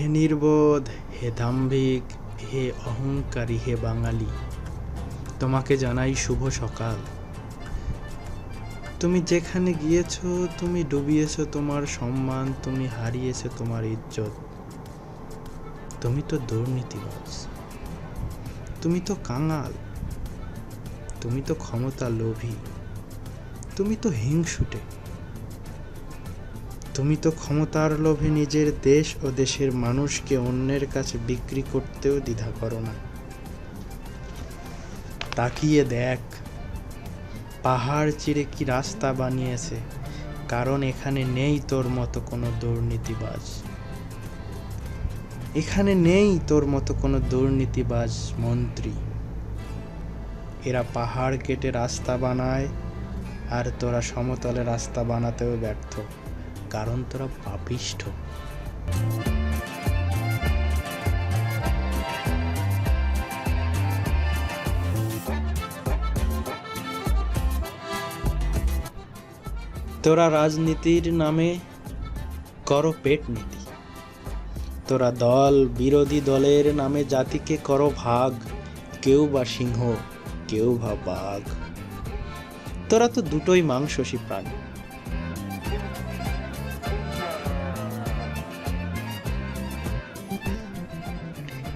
হে নির্বোধ, হে দাম্ভিক, হে অহংকারী, হে বাঙালি, তোমাকে জানাই শুভ সকাল। তুমি যেখানে গিয়েছ, তুমি ডুবিয়েছো তোমার সম্মান, তুমি হারিয়েছো তোমার ইজ্জত। তুমি তো দুর্নীতিবাজ, তুমি তো কাঙাল, তুমি তো ক্ষমতা লোভী, তুমি তো হিংসুটে। তুমি তো ক্ষমতার লোভে নিজের দেশ ও দেশের মানুষকে অন্যের কাছে বিক্রি করতেও দ্বিধা করো না। তাকিয়ে দেখ, পাহাড় চিরে কি রাস্তা বানিয়েছে, কারণ এখানে নেই তোর মতো কোনো দুর্নীতিবাজ। এখানে নেই তোর মতো কোনো দুর্নীতিবাজ মন্ত্রী। এরা পাহাড় কেটে রাস্তা বানায়, আর তোরা সমতলে রাস্তা বানাতেও ব্যর্থ। কারণ তোরা পাপিষ্ঠ তোরা রাজনীতির নামে করো পেট নীতি। তোরা দল, বিরোধী দলের নামে জাতিকে করো ভাগ। কেউ বা সিংহ, কেউ বা বাঘ। তোরা তো দুটোই মাংসসী প্রাণী।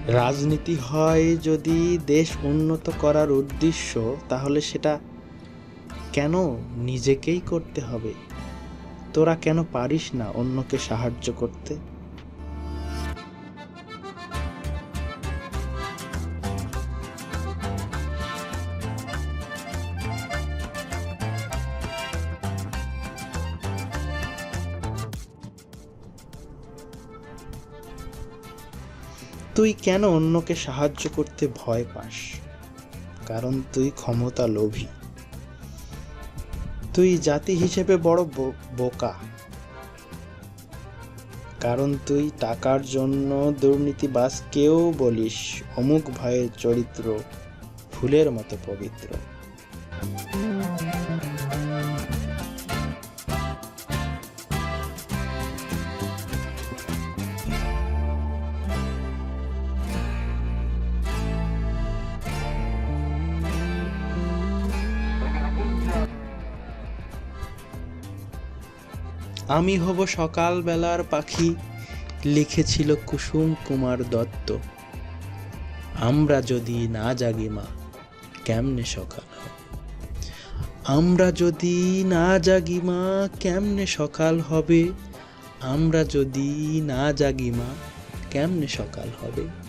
রাজনীতি হয় যদি দেশ উন্নত করার উদ্দেশ্য, তাহলে সেটা কেন নিজেকেই করতে হবে? তোরা কেন পারিস না অন্যকে সাহায্য করতে? তুই কেন অন্যকে সাহায্য করতে ভয় পাস? কারণ তুই ক্ষমতা লোভী। তুই জাতি হিসেবে বড় বোকা। কারণ তুই টাকার জন্য দুর্নীতিবাজকেও বলিস, অমুক ভাইয়ের চরিত্র ফুলের মতো পবিত্র। আমি হব সকালবেলার পাখি, লিখেছিল কুসুম কুমার দত্ত। আমরা যদি না জাগি মা, কেমনে সকাল আমরা যদি না জাগি মা, কেমনে সকাল হবে? আমরা যদি না জাগি মা, কেমনে সকাল হবে?